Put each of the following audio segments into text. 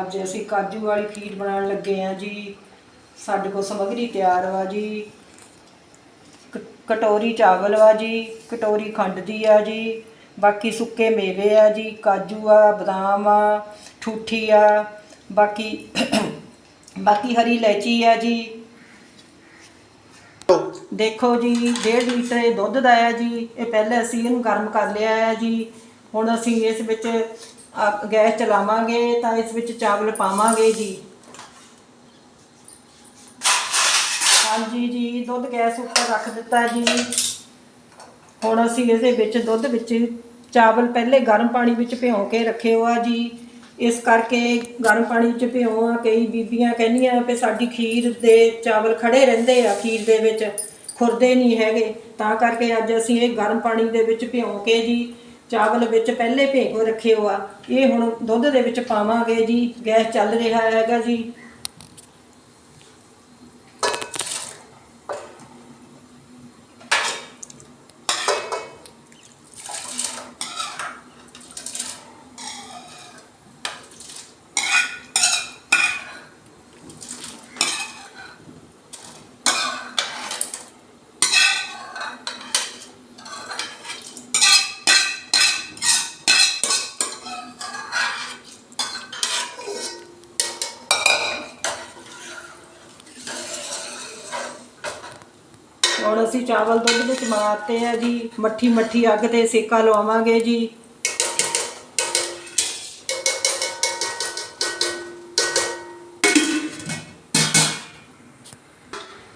ਅੱਜ ਅਸੀਂ ਕਾਜੂ ਵਾਲੀ ਖੀਰ ਬਣਾਉਣ ਲੱਗੇ ਆ ਜੀ। ਸਾਡੇ ਕੋਲ ਸਮੱਗਰੀ ਤਿਆਰ ਵਾ ਜੀ। ਕ- ਕਟੋਰੀ ਚਾਵਲ ਵਾ ਜੀ, ਕਟੋਰੀ ਖੰਡ ਦੀ ਆ ਜੀ। ਬਾਕੀ ਸੁੱਕੇ ਮੇਵੇ ਆ ਜੀ, ਕਾਜੂ ਆ, ਬਦਾਮ ਆ, ਠੂਠੀ ਆ, ਬਾਕੀ ਬਾਕੀ ਹਰੀ ਇਲਾਇਚੀ ਆ ਜੀ। ਦੇਖੋ ਜੀ 1.5 ਲੀਟਰ ਇਹ ਦੁੱਧ ਦਾ ਆ ਜੀ। ਇਹ ਪਹਿਲੇ ਅਸੀਂ ਇਹਨੂੰ ਗਰਮ ਕਰ ਲਿਆ ਹੈ ਜੀ। ਹੁਣ ਅਸੀਂ ਇਸ ਵਿੱਚ ਗੈਸ ਚਲਾਵਾਂਗੇ ਤਾਂ ਇਸ ਵਿੱਚ ਚਾਵਲ ਪਾਵਾਂਗੇ ਜੀ। ਹਾਂਜੀ ਜੀ, ਦੁੱਧ ਗੈਸ ਉੱਪਰ ਰੱਖ ਦਿੱਤਾ ਜੀ। ਹੁਣ ਅਸੀਂ ਇਹਦੇ ਵਿੱਚ ਦੁੱਧ ਵਿੱਚ ਚਾਵਲ ਪਹਿਲੇ ਗਰਮ ਪਾਣੀ ਵਿੱਚ ਭਿਉਂ ਕੇ ਰੱਖੇ ਆ ਜੀ। ਇਸ ਕਰਕੇ ਗਰਮ ਪਾਣੀ ਵਿੱਚ ਭਿਉਂ ਆ, ਕਈ ਬੀਬੀਆਂ ਕਹਿੰਦੀਆਂ ਕਿ ਸਾਡੀ ਖੀਰ ਦੇ ਚਾਵਲ ਖੜੇ ਰਹਿੰਦੇ ਆ ਖੀਰ ਦੇ ਵਿੱਚ, ਖੁਰਦੇ ਨਹੀਂ ਹੈਗੇ। ਤਾਂ ਕਰਕੇ ਅੱਜ ਅਸੀਂ ਇਹ ਗਰਮ ਪਾਣੀ ਦੇ ਵਿੱਚ ਭਿਉਂ ਕੇ ਜੀ ਚਾਵਲ ਵਿੱਚ ਪਹਿਲੇ ਭਿਓ ਰੱਖੇ ਹੋਆ ਇਹ ਹੁਣ ਦੁੱਧ ਦੇ ਵਿੱਚ ਪਾਵਾਂਗੇ ਜੀ। ਗੈਸ ਚੱਲ ਰਿਹਾ ਹੈਗਾ ਜੀ। ਹੁਣ ਅਸੀਂ ਚਾਵਲ ਦੁੱਧ ਵਿੱਚ ਮਾਰਤੇ ਆ ਜੀ। ਮੱਠੀ ਮੱਠੀ ਅੱਗ ਤੇ ਸੇਕਾ ਲਵਾਵਾਂਗੇ ਜੀ।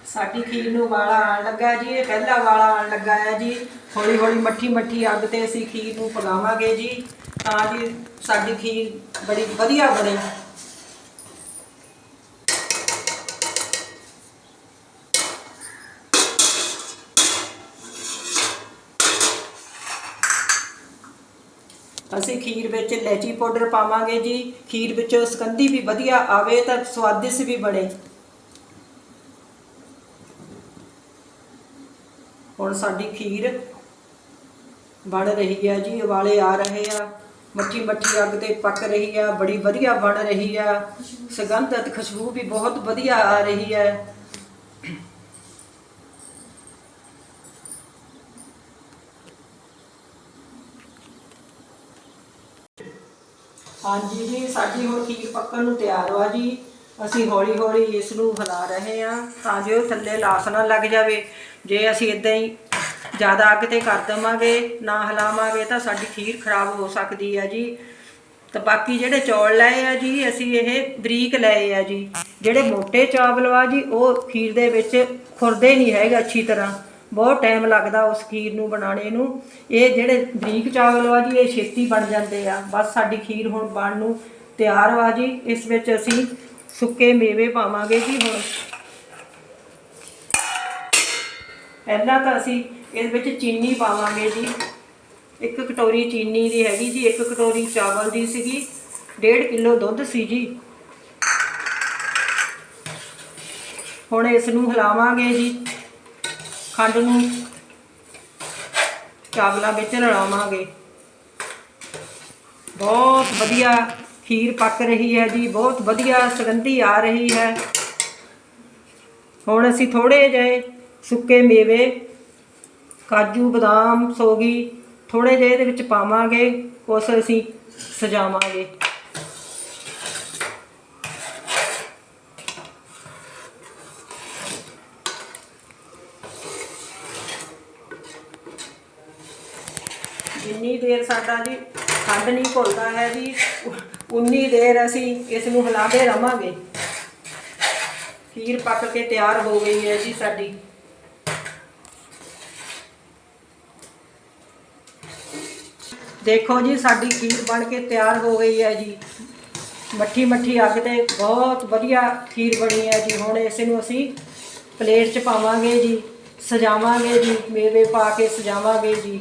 ਸਾਡੀ ਖੀਰ ਨੂੰ ਵਾਲਾ ਆਣ ਲੱਗਾ ਜੀ, ਇਹ ਪਹਿਲਾ ਵਾਲਾ ਆਣ ਲੱਗਾ ਹੈ ਜੀ। ਹੌਲੀ ਹੌਲੀ ਮੱਠੀ ਮੱਠੀ ਅੱਗ ਤੇ ਅਸੀਂ ਖੀਰ ਨੂੰ ਪਕਾਵਾਂਗੇ ਜੀ। ਤਾਂ ਜੀ ਸਾਡੀ ਖੀਰ ਬੜੀ ਵਧੀਆ ਬਣੇ। ਅਸੀਂ ਖੀਰ ਵਿੱਚ ਇਲਾਇਚੀ ਪਾਊਡਰ ਪਾਵਾਂਗੇ ਜੀ। ਖੀਰ ਵਿੱਚੋਂ ਸੁਗੰਧੀ ਵੀ ਵਧੀਆ ਆਵੇ ਤਾਂ ਸਵਾਦਿਸ਼ਟ ਵੀ ਬਣੇ। ਹੁਣ ਸਾਡੀ ਖੀਰ ਬਣ ਰਹੀ ਹੈ ਜੀ, ਉਬਾਲੇ ਆ ਰਹੇ ਆ। ਮੱਠੀ ਮੱਠੀ ਅੱਗ ਤੇ ਪੱਕ ਰਹੀ ਆ, ਬੜੀ ਵਧੀਆ ਬਣ ਰਹੀ ਆ। ਸੁਗੰਧ ਅਤੇ ਖੁਸ਼ਬੂ ਵੀ ਬਹੁਤ ਵਧੀਆ ਆ ਰਹੀ ਹੈ। ਹਾਂਜੀ ਜੀ, ਸਾਡੀ ਹੁਣ ਖੀਰ ਪੱਕਣ ਨੂੰ ਤਿਆਰ ਵਾ ਜੀ। ਅਸੀਂ ਹੌਲੀ ਹੌਲੀ ਇਸ ਨੂੰ ਹਿਲਾ ਰਹੇ ਹਾਂ ਤਾਂ ਜੋ ਥੱਲੇ ਲਾਸ ਨਾ ਲੱਗ ਜਾਵੇ। ਜੇ ਅਸੀਂ ਇਦਾਂ ਹੀ ਜ਼ਿਆਦਾ ਅੱਗ ਤੇ ਕਰ ਦੇਵਾਂਗੇ, ਨਾ ਹਿਲਾਵਾਂਗੇ ਤਾਂ ਸਾਡੀ ਖੀਰ ਖਰਾਬ ਹੋ ਸਕਦੀ ਹੈ ਜੀ। ਤਾਂ ਬਾਕੀ ਜਿਹੜੇ ਚੌਲ ਲਏ ਆ ਜੀ, ਅਸੀਂ ਇਹ ਬਰੀਕ ਲਏ ਆ ਜੀ। ਜਿਹੜੇ ਮੋٹے ਚਾਵਲ ਵਾ ਜੀ, ਉਹ ਖੀਰ ਦੇ ਵਿੱਚ ਖੁਰਦੇ ਨਹੀਂ ਹੈਗੇ ਅੱਛੀ ਤਰ੍ਹਾਂ। ਬਹੁਤ ਟਾਈਮ ਲੱਗਦਾ ਉਸ ਖੀਰ ਨੂੰ ਬਣਾਉਣੇ ਨੂੰ। ਇਹ ਜਿਹੜੇ ਬਰੀਕ ਚਾਵਲ ਵਾ ਜੀ, ਇਹ ਛੇਤੀ ਬਣ ਜਾਂਦੇ ਆ। ਬਸ ਸਾਡੀ ਖੀਰ ਹੁਣ ਬਣ ਨੂੰ ਤਿਆਰ ਵਾ ਜੀ। ਇਸ ਵਿੱਚ ਅਸੀਂ ਸੁੱਕੇ ਮੇਵੇ ਪਾਵਾਂਗੇ ਜੀ ਹੁਣ। ਪਹਿਲਾਂ ਤਾਂ ਅਸੀਂ ਇਸ ਵਿੱਚ ਚੀਨੀ ਪਾਵਾਂਗੇ ਜੀ। ਇੱਕ ਕਟੋਰੀ ਚੀਨੀ ਦੀ ਹੈਗੀ ਜੀ, ਇੱਕ ਕਟੋਰੀ ਚਾਵਲ ਦੀ ਸੀਗੀ। 1.5 ਕਿਲੋ ਦੁੱਧ ਸੀ ਜੀ। ਹੁਣ ਇਸ ਨੂੰ ਹਿਲਾਵਾਂਗੇ ਜੀ। ਖੰਡ ਨੂੰ ਚਾਵਲਾਂ ਵਿੱਚ ਰਲਾਵਾਂਗੇ। ਬਹੁਤ ਵਧੀਆ ਖੀਰ ਪੱਕ ਰਹੀ ਹੈ ਜੀ, ਬਹੁਤ ਵਧੀਆ ਸੁਗੰਧੀ ਆ ਰਹੀ ਹੈ। ਹੁਣ ਅਸੀਂ ਥੋੜੇ ਜਿਹੇ ਸੁੱਕੇ ਮੇਵੇ, ਕਾਜੂ, ਬਦਾਮ, ਸੋਗੀ ਥੋੜੇ ਜਿਹੇ ਇਹਦੇ ਵਿੱਚ ਪਾਵਾਂਗੇ ਉਸ ਅਸੀਂ ਸਜਾਵਾਂਗੇ। ਜਿੰਨੀ ਦੇਰ ਸਾਡਾ ਜੀ ਖੰਡ ਨਹੀਂ ਘੁਲਦਾ ਹੈ ਜੀ ਉਨੀ ਦੇਰ ਅਸੀਂ ਇਸ ਨੂੰ ਹਿਲਾਉਂਦੇ ਰਵਾਂਗੇ। ਖੀਰ ਪੱਕ ਕੇ ਤਿਆਰ ਹੋ ਗਈ ਹੈ ਜੀ ਸਾਡੀ। ਦੇਖੋ ਜੀ, ਸਾਡੀ ਖੀਰ ਬਣ ਕੇ ਤਿਆਰ ਹੋ ਗਈ ਹੈ ਜੀ। ਮੱਠੀ ਮੱਠੀ ਅੱਗ ਤੇ ਬਹੁਤ ਵਧੀਆ ਖੀਰ ਬਣੀ ਹੈ ਜੀ। ਹੁਣ ਇਸ ਨੂੰ ਅਸੀਂ ਪਲੇਟ 'ਚ ਪਾਵਾਂਗੇ ਜੀ, ਸਜਾਵਾਂਗੇ ਜੀ, ਮੇਵੇ ਪਾ ਕੇ ਸਜਾਵਾਂਗੇ ਜੀ।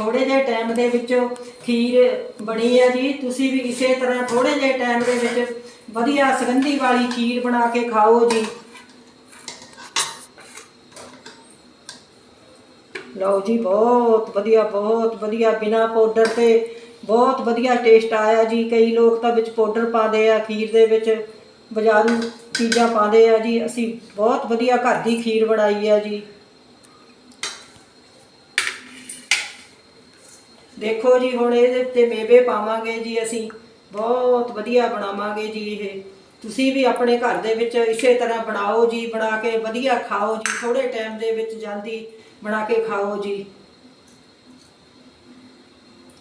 ਥੋੜੇ ਜਿਹੇ ਟਾਈਮ ਦੇ ਵਿੱਚ ਖੀਰ ਬਣੀ ਹੈ ਜੀ। ਤੁਸੀਂ ਵੀ ਇਸੇ ਤਰ੍ਹਾਂ ਥੋੜੇ ਜਿਹੇ ਟਾਈਮ ਦੇ ਵਿੱਚ ਵਧੀਆ ਸੁਗੰਧੀ ਵਾਲੀ ਖੀਰ ਬਣਾ ਕੇ ਖਾਓ ਜੀ। ਲਓ ਜੀ, ਬਹੁਤ ਵਧੀਆ ਬਹੁਤ ਵਧੀਆ। ਬਿਨਾ ਪਾਊਡਰ ਤੇ ਬਹੁਤ ਵਧੀਆ ਟੇਸਟ ਆਇਆ ਜੀ। ਕਈ ਲੋਕ ਤਾਂ ਵਿੱਚ ਪਾਊਡਰ ਪਾਉਂਦੇ ਆ, ਖੀਰ ਦੇ ਵਿੱਚ ਬਾਜ਼ਾਰੂ ਚੀਜ਼ਾਂ ਪਾਉਂਦੇ ਆ ਜੀ। ਅਸੀਂ ਬਹੁਤ ਵਧੀਆ ਘਰ ਦੀ ਖੀਰ ਬਣਾਈ ਆ ਜੀ। ਦੇਖੋ ਜੀ, ਹੁਣ ਇਹਦੇ ਉੱਤੇ ਮੇਵੇ ਪਾਵਾਂਗੇ ਜੀ ਅਸੀਂ। ਬਹੁਤ ਵਧੀਆ ਬਣਾਵਾਂਗੇ ਜੀ ਇਹ। ਤੁਸੀਂ ਵੀ ਆਪਣੇ ਘਰ ਦੇ ਵਿੱਚ ਇਸੇ ਤਰ੍ਹਾਂ ਬਣਾਓ ਜੀ, ਬਣਾ ਕੇ ਵਧੀਆ ਖਾਓ ਜੀ। ਥੋੜੇ ਟਾਈਮ ਦੇ ਵਿੱਚ ਜਲਦੀ ਬਣਾ ਕੇ ਖਾਓ ਜੀ।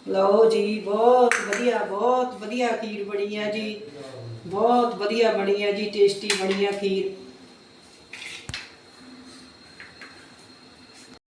ਲਓ ਜੀ, ਬਹੁਤ ਵਧੀਆ ਬਹੁਤ ਵਧੀਆ ਖੀਰ ਬਣੀ ਹੈ ਜੀ। ਬਹੁਤ ਵਧੀਆ ਬਣੀ ਹੈ ਜੀ ਟੇਸਟੀ ਬਣੀ ਹੈ ਖੀਰ।